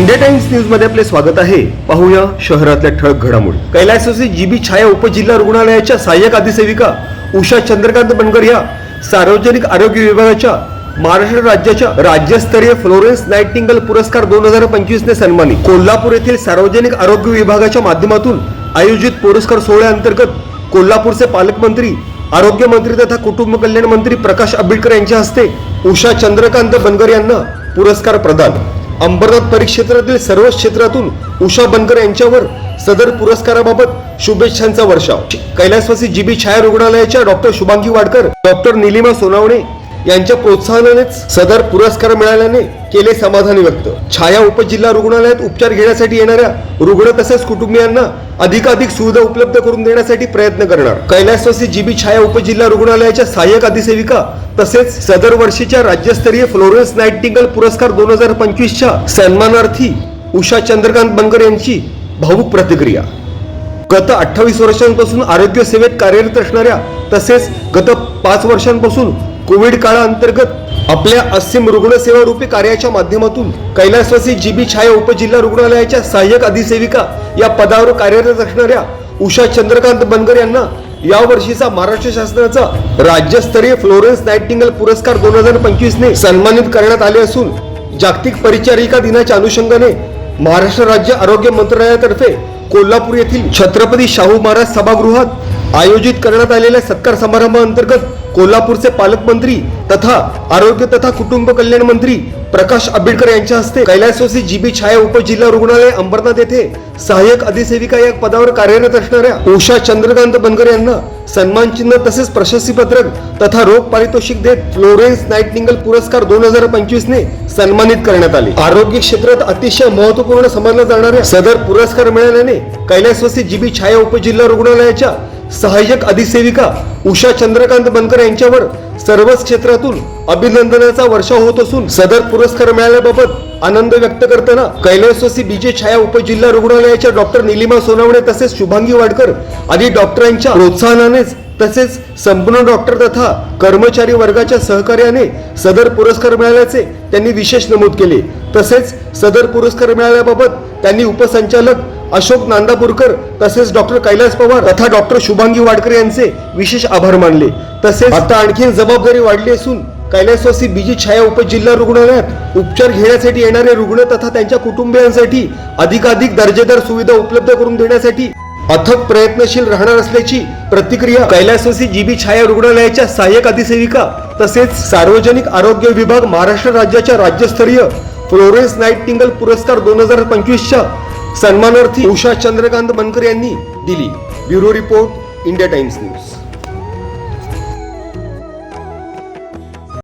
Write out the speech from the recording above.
India times न्यूजमध्ये आपले स्वागत आहे. पाहूया शहरातल्या ठळक घडामोडी. कैलासवासी जीबी छाया उपजिल्हा रुग्णालयाच्या सहाय्यक अधिसेविका उषा चंद्रकांत बनकर या सार्वजनिक आरोग्य विभागाच्या महाराष्ट्र राज्याच्या राज्यस्तरीय फ्लोरेन्स नाईटिंगल पुरस्कार दोन हजार पंचवीस ने सन्मानित. कोल्हापूर येथील सार्वजनिक आरोग्य विभागाच्या माध्यमातून आयोजित पुरस्कार सोहळ्याअंतर्गत कोल्हापूरचे पालकमंत्री आरोग्य मंत्री तथा कुटुंब कल्याण मंत्री प्रकाश आंबेडकर यांच्या हस्ते उषा चंद्रकांत बनकर यांना पुरस्कार प्रदान. अंबरनाथ परिक्षेत्रातील सर्व क्षेत्रातून उषा बनकर यांच्यावर सदर पुरस्काराबाबत शुभेच्छांचा वर्षाव. कैलासवासी जीबी छाया रुग्णालयाच्या डॉक्टर शुभांगी वाडकर डॉक्टर निलिमा सोनावणे यांच्या प्रोत्साहनानेच सदर पुरस्कार मिळाल्याने केले समाधानी व्यक्त. छाया उपजिल्हा रुग्णालयात उपचार घेण्यासाठी येणाऱ्या रुग्ण तसेच कुटुंबियांना अधिकाधिक सुविधा उपलब्ध करून देण्यासाठी प्रयत्न करणार. कैलासवासी जीबी छाया उपजिल्हा रुग्णालयाच्या सहाय्यक अधिसेविका तसेच सदर वर्षीच्या राज्यस्तरीय फ्लोरेन्स नाईटिंगल पुरस्कार दोन हजार पंचवीसच्या सन्मानार्थी उषा चंद्रकांत बनकर यांची भावुक प्रतिक्रिया. गत अठ्ठावीस वर्षांपासून आरोग्य सेवेत कार्यरत असणाऱ्या तसेच गत पाच वर्षांपासून कोविड काळाअंतर्गत आपल्या अस्सिम रुग्णसेवा रूपी कार्याच्या माध्यमातून कैलासवासी जीबी छाया उपजिल्हा रुग्णालयाच्या सहाय्यक अधिसेविका या पदावर कार्यरत असणाऱ्या उषा चंद्रकांत बनकर यांना या वर्षीचा महाराष्ट्र शासनाचा राज्यस्तरीय फ्लोरेन्स नाईटिंगल पुरस्कार दोन हजार पंचवीस ने सन्मानित करण्यात आले असून जागतिक परिचारिका दिनाच्या अनुषंगाने महाराष्ट्र राज्य आरोग्य मंत्रालयातर्फे कोल्हापूर येथील छत्रपती शाहू महाराज सभागृहात आयोजित करण्यात आलेल्या सत्कार समारंभाअंतर्गत कोल्हापूरचे पालकमंत्री तथा आरोग्य तथा कुटुंब कल्याण मंत्री प्रकाश आंबेडकर यांच्या हस्ते कैलासवासी जीबी छाया उपजिल्हा रुग्णालय अंबरनाथ येथे सहाय्यक अधिसेविका या पदावर कार्यरत असणाऱ्या उषा चंद्रकांत बनकर यांना सन्मान चिन्ह तसेच प्रशस्ती पत्रक तथा रोग पारितोषिक देत फ्लोरेन्स नाईटनिंगल पुरस्कार दोन हजार पंचवीस ने सन्मानित करण्यात आले. आरोग्य क्षेत्रात अतिशय महत्त्वपूर्ण समजल्या जाणाऱ्या सदर पुरस्कार मिळाल्याने कैलासवासी जीबी छाया उपजिल्हा रुग्णालयाच्या सहाय्यक अधिसेविका उषा चंद्रकांत बनकर यांच्यावर सर्वच क्षेत्रातून अभिनंदनाचा वर्षाव होत असून सदर पुरस्कार मिळाल्याबाबत आनंद व्यक्त करताना कैलासवासी बीजे छाया उपजिल्हा रुग्णालयाच्या डॉक्टर निलिमा सोनावणे तसेच शुभांगी वाडकर आदी डॉक्टरांच्या प्रोत्साहनानेच तसेच संपूर्ण डॉक्टर तथा कर्मचारी वर्गाच्या सहकार्याने सदर पुरस्कार मिळाल्याचे त्यांनी विशेष नमूद केले. तसेच सदर पुरस्कार मिळाल्याबाबत त्यांनी उपसंचालक अशोक नांदापूरकर तसेच डॉक्टर कैलास पवार तथा डॉक्टर शुभांगी वाडकर यांचे विशेष आभार मानले. तसेच आता आणखी जबाबदारी वाढली असून कैलासवासी बीजी छाया उपजिल्हा रुग्णालयात उपचार घेण्यासाठी येणारे रुग्ण तथा त्यांच्या कुटुंबियांसाठी अधिकाधिक दर्जेदार सुविधा उपलब्ध करून देण्यासाठी अथक प्रयत्नशील राहणार असल्याची प्रतिक्रिया कैलासवासी जीबी छाया रुग्णालयाच्या सहाय्यक अधिसेविका तसेच सार्वजनिक आरोग्य विभाग महाराष्ट्र राज्याच्या राज्यस्तरीय फ्लोरेन्स नाईटिंगल पुरस्कार दोन हजार पंचवीसच्या सन्मानार्थी उषा चंद्रकांत बनकर यांनी दिली. Bureau report India Times news.